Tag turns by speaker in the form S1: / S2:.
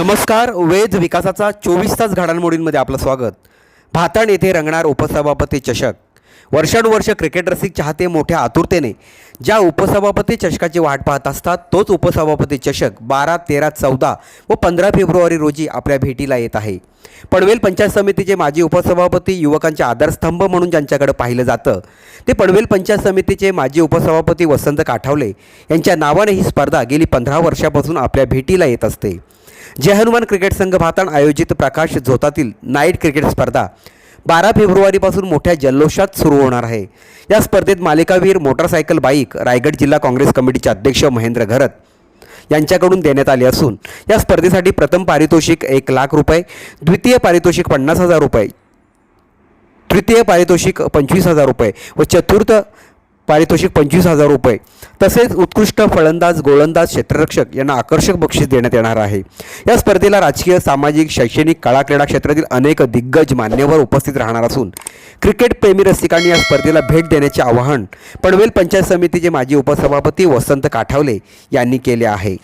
S1: नमस्कार वेद विकासाचा चोवीस तास घडामोडींमध्ये आपलं स्वागत. भातण येथे रंगणार उपसभापती चषक. वर्षानुवर्ष क्रिकेट रसिक चाहते मोठ्या आतुरतेने ज्या उपसभापती चषकाची वाट पाहत असतात तोच उपसभापती चषक बारा तेरा चौदा व पंधरा फेब्रुवारी रोजी आपल्या भेटीला येत आहे. पनवेल पंचायत समितीचे माजी उपसभापती युवकांचे आधारस्तंभ म्हणून ज्यांच्याकडे पाहिलं जातं ते पनवेल पंचायत समितीचे माजी उपसभापती वसंत काठावले यांच्या नावाने ही स्पर्धा गेली पंधरा वर्षापासून आपल्या भेटीला येत असते. जय हनुमान क्रिकेट संघ भाताण आयोजित प्रकाश झोतातील नाईट क्रिकेट स्पर्धा बारा फेब्रुवारीपासून मोठ्या जल्लोषात सुरू होणार आहे. या स्पर्धेत मालिकावीर मोटरसायकल बाईक रायगड जिल्हा काँग्रेस कमिटीचे अध्यक्ष महेंद्र घरत यांच्याकडून देण्यात आले असून या स्पर्धेसाठी प्रथम पारितोषिक एक लाख रुपये द्वितीय पारितोषिक पन्नास हजार रुपये तृतीय पारितोषिक पंचवीस हजार रुपये व चतुर्थ पारितोषिक पंचवीस हजार रुपये. तसेच उत्कृष्ट फलंदाज गोलंदाज क्षेत्ररक्षक यांना आकर्षक बक्षीस देण्यात येणार आहे. या स्पर्धेला राजकीय सामाजिक शैक्षणिक कला क्रीडा क्षेत्रातील अनेक दिग्गज मान्यवर उपस्थित राहणार असून क्रिकेट प्रेमी रसिकांनी या स्पर्धेला भेट देण्याचे आवाहन पनवेल पंचायत समितीचे माजी उपसभापती वसंत काठावले यांनी केले आहे.